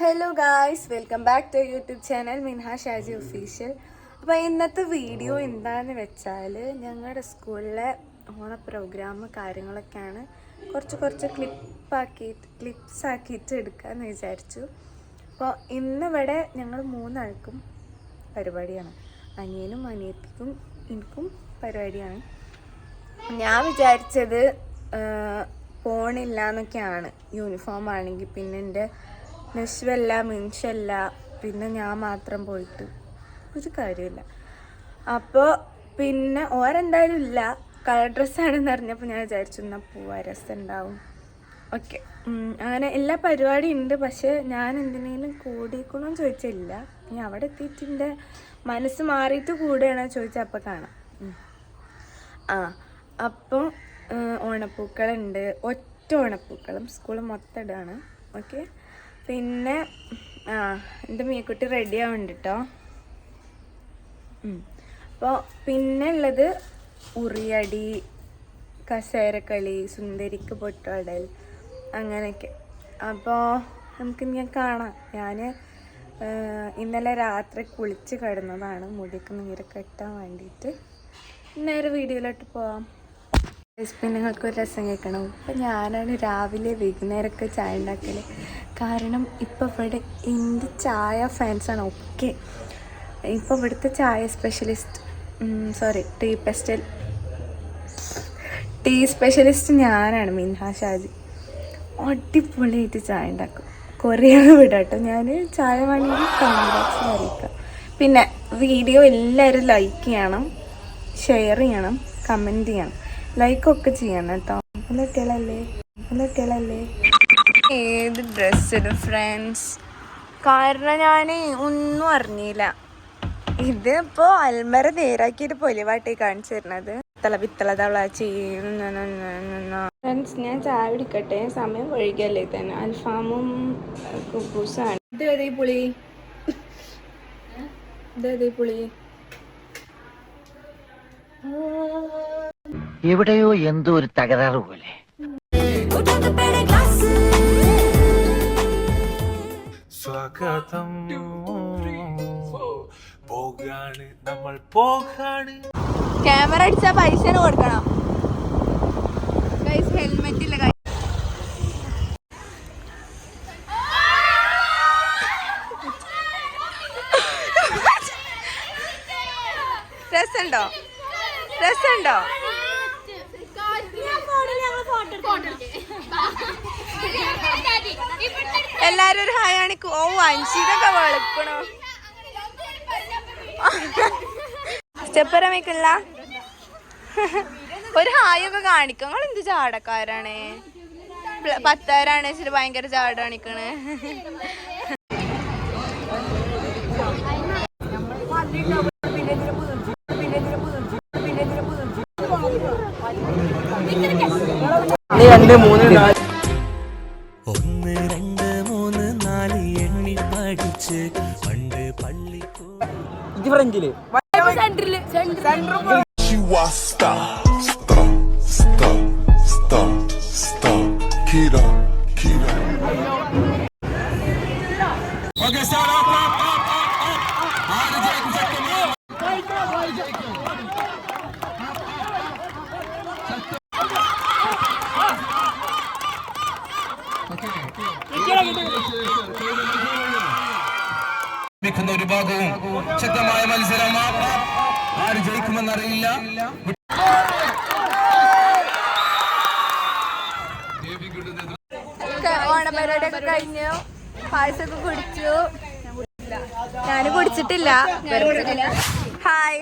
Hello guys welcome back to YouTube channel Minha Shaji official അപ്പോൾ ഇന്നത്തെ video എന്താണെന്ന് വെച്ചാൽ ഞങ്ങളുടെ സ്കൂളിലെ ഓണ പ്രോഗ്രാം കാര്യങ്ങളൊക്കെയാണ് കുറച്ച് കുറച്ച് ക്ലിപ്പാക്കിയിട്ട് ക്ലിപ്സ് ആക്കിയിട്ട് എടുക്കാമെന്ന് വിചാരിച്ചു. അപ്പോൾ ഇന്നിവിടെ ഞങ്ങൾ മൂന്നാൾക്കും പരിപാടിയാണ്. അനിയനും അനിയത്തിക്കും എനിക്കും പരിപാടിയാണ്. ഞാൻ വിചാരിച്ചത് പോണില്ല എന്നൊക്കെയാണ് യൂണിഫോം ആണെങ്കിൽ പിന്നെ എന്റെ നശ്വല്ല മിൻഷല്ല പിന്നെ ഞാൻ മാത്രം പോയിട്ട്. ഒരു കാര്യമില്ല അപ്പോൾ പിന്നെ ഓരെന്തായാലും ഇല്ല. കളർ ഡ്രസ്സാണെന്ന് അറിഞ്ഞപ്പോൾ ഞാൻ വിചാരിച്ചു എന്നാൽ പോവാ രസം ഉണ്ടാവും ഓക്കെ അങ്ങനെ എല്ലാ പരിപാടിയും ഉണ്ട്. പക്ഷേ ഞാൻ എന്തിനേലും കൂടിക്കണമെന്ന് ചോദിച്ചില്ല. ഇനി അവിടെ എത്തിയിട്ട് എന്റെ മനസ്സ് മാറിയിട്ട് കൂടുകയാണോ ചോദിച്ചാൽ അപ്പം കാണാം. ആ അപ്പം ഓണപ്പൂക്കളുണ്ട്. ഒറ്റ ഓണപ്പൂക്കളും സ്കൂൾ മൊത്തം ഇടാണ്. ഓക്കെ? പിന്നെ ആ എന്റെ മീക്കുട്ടി റെഡി ആവുന്നുണ്ട് കേട്ടോ അപ്പോൾ പിന്നെ ഉള്ളത് ഉറിയടി കസേരക്കളി സുന്ദരിക്ക് പൊട്ടടൽ അങ്ങനെയൊക്കെ. അപ്പോൾ നമുക്ക് ഞാൻ കാണാം. ഞാൻ ഇന്നലെ രാത്രി കുളിച്ച് കിടന്നതാണ്. മുടിക്ക് നീര് കെട്ടാൻ വേണ്ടിയിട്ട് നേരെ വീഡിയോയിലോട്ട് പോവാം. പിന്നെ നിങ്ങൾക്ക് ഒരു രസം കേൾക്കണം. ഇപ്പം ഞാനാണ് രാവിലെ വൈകുന്നേരമൊക്കെ ചായ ഉണ്ടാക്കൽ കാരണം ഇപ്പം ഇവിടെ എന്റെ ചായ ഫാൻസാണ് ഓക്കെ ഇപ്പം ഇവിടുത്തെ ചായ സ്പെഷ്യലിസ്റ്റ് സോറി ടീ പെസ്റ്റൽ ടീ സ്പെഷ്യലിസ്റ്റ് ഞാനാണ് മിൻഹ ഷാജി. അടിപൊളിയായിട്ട് ചായ ഉണ്ടാക്കും. കുറേ വിടാട്ടോ. ഞാൻ ചായ വേണമെങ്കിൽ കമന്റ് അറിയിക്കാം പിന്നെ വീഡിയോ എല്ലാവരും ലൈക്ക് ചെയ്യണം ഷെയർ ചെയ്യണം കമന്റ് ചെയ്യണം. ലൈക്കൊക്കെ ചെയ്യണം കേട്ടോ. നല്ല കുട്ടികളല്ലേ? ഏത് ഡ്രസ്സ് ഇടും ഫ്രണ്ട്സ് കാരണം ഞാൻ ഒന്നും അറിഞ്ഞില്ല. ഇത് ഇപ്പോൾ അൽമര നേരാക്കിയിട്ട് പൊലിവാട്ടി കാണിച്ചു തരുന്നത്. പിത്തള പിത്തള തവള ഫ്രണ്ട്സ് ഞാൻ ചായ പിടിക്കട്ടെ സമയം ഒഴുകിയല്ലേ തന്നെ. അൽഫാമും കുബൂസാണ്. ഇത് ഏതേ പുളി? ഇത് ഏതേ പുളി? എവിടെയോ എന്തോ ഒരു തകരാറ് പോലെ. സ്വാഗതം. പോകാണ് നമ്മൾ പോകാണ്. ക്യാമറ അടിച്ച പൈസ കൊടുക്കണം. ഹെൽമെറ്റ് ഇല്ല. രസമുണ്ടോ രസമുണ്ടോ എല്ലാരും ഒരു ഹായ് കാണിക്കും ഓ അഞ്ചിതൊക്കെ വെളുക്കണോ? സ്റ്റെപ്പറമേക്കില്ല ഒരു ഹായൊക്കെ കാണിക്കും. നിങ്ങൾ എന്ത് ചാടക്കാരാണ്? പത്താരാണ്? വെച്ചിട്ട് ഭയങ്കര ചാട കാണിക്കണ്. ഒന്ന് രണ്ട് മൂന്ന് നാല് എണ്ണി പഠിച്ച് പണ്ട് പള്ളിക്കൂ You are star, star, star, star, star. Kira, Kira. ലഭിക്കുന്ന ഒരു ഭാഗവും ശക്തമായ മത്സരം. ആര് ജയിക്കുമെന്നറിയില്ല. ഓണപരിപാടിയൊക്കെ കഴിഞ്ഞു. പായസമൊക്കെ കുടിച്ചു. ഞാൻ കുടിച്ചിട്ടില്ല. ഹായ്.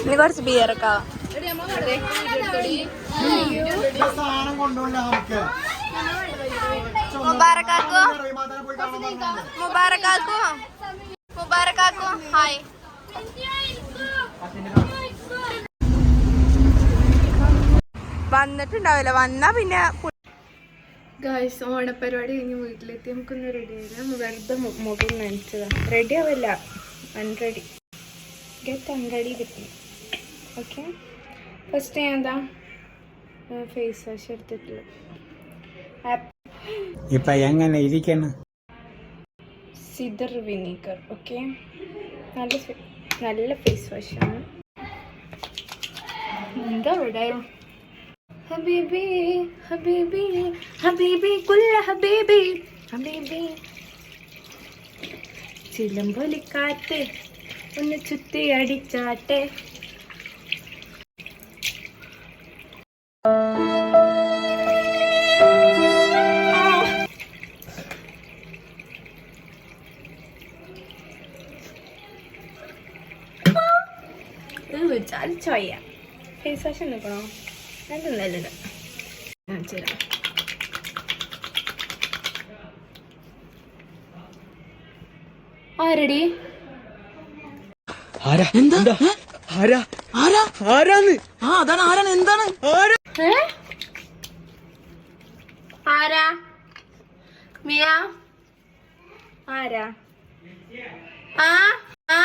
ഇനി കുറച്ച് ബിയർ ആവാം മുബാറക്കാക്കോ. മുബാറക്കാക്കോ. മുബാറക്കാക്കോ. ഹായ് വന്നിട്ടുണ്ടാവില്ല. വന്നാ പിന്നെ ഗായ്സ് ഓണപ്പരിപാടി കഴിഞ്ഞ് വീട്ടിലെത്തി. നമുക്കൊന്ന് റെഡി ആയില്ല. വെറുതെ മുഖം നനച്ചതാ. റെഡി ആവില്ല. അൺറെഡി ഗെറ്റ് അങ്കടി കിട്ടി. ഓക്കെ ഫസ്റ്റ് ഞാൻ എന്താ? ഫേസ് വാഷ് എടുത്തിട്ടുള്ളൂ ഇപ്പൊ എങ്ങനെ ഇരിക്കണം? സിദർ വിനീഗർ ഓക്കെ നല്ല നല്ല ഫേസ് വാഷാണ് എന്താ ഇവിടെ ഹബീബി ഹബീബി ഹബീബി കുല്ല ഹബീബി ഹബീബി. ചിലമ്പൊലിക്കാറ്റ് ഒന്ന് ചുറ്റി അടിച്ചാട്ടെ. ചോയ്യ ഫേസ് വാഷ് നിൽക്കണോ നല്ലത് ശരി. ആരടി? ഏ? ആരാ? മിയ? ആരാ? ആ? ആ?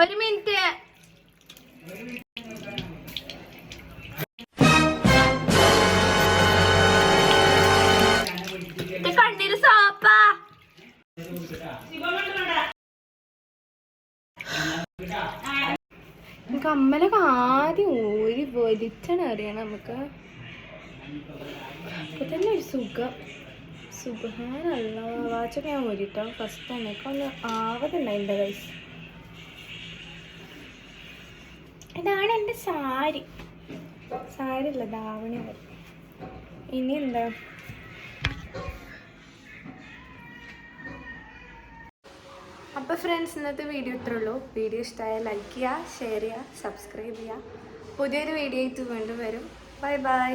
ഒരു മിനിറ്റ്. കണ്ണിൽ സോപ്പാ? കമ്മലൊക്കെ ആദ്യം ഊരി വലിച്ചാണ് അറിയണം നമുക്ക്. അപ്പൊ തന്നെ ഒരു സുഖം. സുഖാനല്ല. വാച്ചൊക്കെ ഞാൻ ഊരിട്ടോ. ഫസ്റ്റ് എന്നൊക്കെ ഒന്ന് ആവതുണ്ടായിന്റെ കൈസ് ഇതാണ് എന്റെ സാരി. സാരി അല്ല ധാവണി ഇനി എന്താ? അപ്പോൾ ഫ്രണ്ട്സ് ഇന്നത്തെ വീഡിയോ ഇത്രേ ഉള്ളൂ. വീഡിയോ ഇഷ്ടമായാൽ ലൈക്ക് ചെയ്യുക ഷെയർ ചെയ്യുക സബ്സ്ക്രൈബ് ചെയ്യുക. പുതിയൊരു വീഡിയോ ആയിട്ട് വീണ്ടും വരും. Bye bye